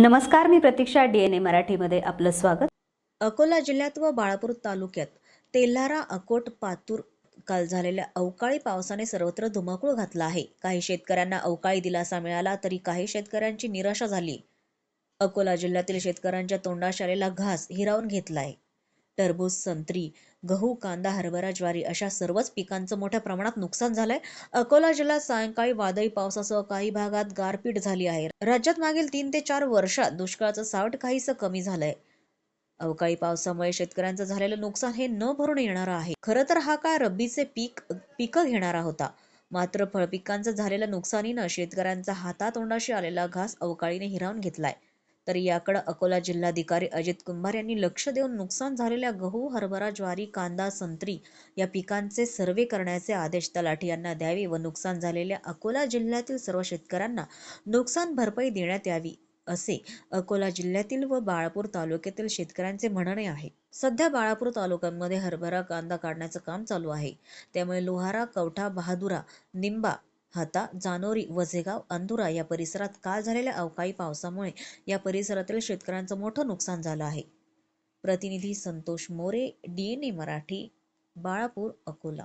नमस्कार मी प्रतीक्षा D N ए मराठीमध्ये आपलं स्वागत. अकोला जिल्ह्यात व बाळापूर तालुक्यात तेल्हारा अकोट पातूर काल झालेल्या अवकाळी पावसाने सर्वत्र धुमाकूळ घातला आहे. काही शेतकऱ्यांना अवकाळी दिलासा मिळाला तरी काही शेतकऱ्यांची निराशा झाली. अकोला जिल्ह्यातील शेतकऱ्यांच्या तोंडाशालेला घास हिरावून घेतला आहे. टरबूज संत्री गहू कांदा हरभरा ज्वारी अशा सर्वच पिकांचं मोठ्या प्रमाणात नुकसान झालंय. अकोला जिल्ह्यात सायंकाळी वादळी पावसासह काही भागात गारपीट झाली आहे. राज्यात मागील तीन ते चार वर्षात दुष्काळाचं सावट काहीसं कमी झालंय. अवकाळी पावसामुळे शेतकऱ्यांचं झालेलं नुकसान हे न भरून येणारं आहे. खरं तर हा काळ रब्बीचे पीक पिकं घेणारा होता. मात्र फळपिकांचं झालेलं नुकसानीनं शेतकऱ्यांचा हातातोंडाशी आलेला घास अवकाळीने हिरावून घेतलाय. तर याकडे अकोला जिल्हाधिकारी अजित कुंभार यांनी लक्ष देऊन नुकसान झालेल्या गहू हरभरा ज्वारी कांदा संत्री या पिकांचे सर्वे करण्याचे आदेश तलाठी यांना द्यावे व नुकसान झालेल्या अकोला जिल्ह्यातील सर्व शेतकऱ्यांना नुकसान भरपाई देण्यात यावी असे अकोला जिल्ह्यातील व बाळापूर तालुक्यातील शेतकऱ्यांचे म्हणणे आहे. सध्या बाळापूर तालुक्यांमध्ये हरभरा कांदा काढण्याचं काम चालू आहे. त्यामुळे लोहारा कवठा बहादुरा निंबा हाता जानोरी वझेगाव अंदुरा या परिसरात काल झालेल्या अवकाळी पावसामुळे या परिसरातील शेतकऱ्यांचं मोठं नुकसान झालं आहे. प्रतिनिधी Santosh More D N A Marathi Balapur Akola.